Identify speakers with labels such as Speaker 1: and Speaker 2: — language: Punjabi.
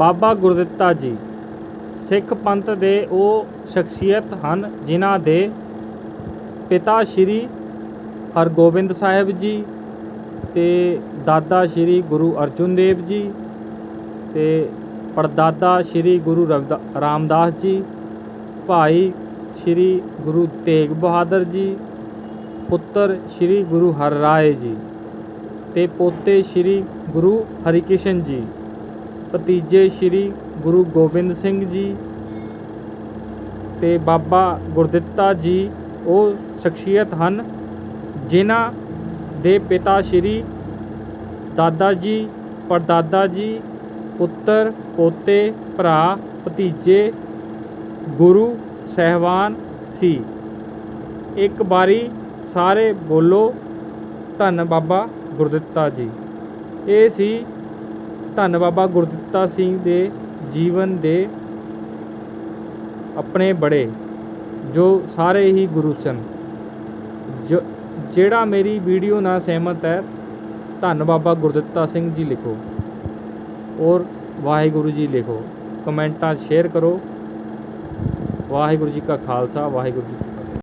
Speaker 1: ਬਾਬਾ ਗੁਰਦਿੱਤਾ ਜੀ। ਸਿੱਖ ਪੰਥ ਦੇ ਉਹ ਸ਼ਖਸੀਅਤ ਹਨ ਜਿਨ੍ਹਾਂ ਦੇ ਪਿਤਾ ਸ਼੍ਰੀ ਹਰਗੋਬਿੰਦ ਸਾਹਿਬ ਜੀ ਤੇ ਦਾਦਾ ਸ਼੍ਰੀ ਗੁਰੂ ਅਰਜਨ ਦੇਵ ਜੀ ਤੇ ਪੜਦਾਦਾ ਸ਼੍ਰੀ ਗੁਰੂ ਰਵਿਦਾ, ਰਾਮਦਾਸ ਜੀ, ਭਾਈ ਸ਼੍ਰੀ ਗੁਰੂ ਤੇਗ ਬਹਾਦਰ ਜੀ, ਪੁੱਤਰ ਸ਼੍ਰੀ ਗੁਰੂ ਹਰਰਾਏ ਜੀ ਤੇ ਪੋਤੇ ਸ਼੍ਰੀ ਗੁਰੂ ਹਰਿਕ੍ਰਿਸ਼ਨ ਜੀ। ਭਤੀਜੇ ਸ਼੍ਰੀ ਗੁਰੂ ਗੋਬਿੰਦ ਸਿੰਘ ਜੀ ਅਤੇ ਬਾਬਾ ਗੁਰਦਿੱਤਾ ਜੀ ਉਹ ਸ਼ਖਸੀਅਤ ਹਨ, ਜਿਨ੍ਹਾਂ ਦੇ ਪਿਤਾ ਸ਼੍ਰੀ ਦਾਦਾ ਜੀ, ਪੜਦਾਦਾ ਜੀ, ਪੁੱਤਰ, ਪੋਤੇ, ਭਰਾ, ਭਤੀਜੇ, ਗੁਰੂ ਸਹਿਬਾਨ ਸੀ। ਇੱਕ ਵਾਰੀ ਸਾਰੇ ਬੋਲੋ, ਧੰਨ ਬਾਬਾ ਗੁਰਦਿੱਤਾ ਜੀ। ਇਹ ਸੀ ਧੰਨ ਬਾਬਾ ਗੁਰਦਿੱਤਾ ਸਿੰਘ ਦੇ ਜੀਵਨ ਦੇ ਆਪਣੇ ਬੜੇ, ਜੋ ਸਾਰੇ ਹੀ ਗੁਰੂ ਸਨ। ਜਿਹੜਾ ਮੇਰੀ ਵੀਡੀਓ ਨਾਲ ਸਹਿਮਤ ਹੈ, ਧੰਨ ਬਾਬਾ ਗੁਰਦਿੱਤਾ ਸਿੰਘ ਜੀ ਲਿਖੋ ਔਰ ਵਾਹਿਗੁਰੂ ਜੀ ਲਿਖੋ। ਕਮੈਂਟਾਂ ਸ਼ੇਅਰ ਕਰੋ। ਵਾਹਿਗੁਰੂ ਜੀ ਕਾ ਖਾਲਸਾ, ਵਾਹਿਗੁਰੂ ਜੀ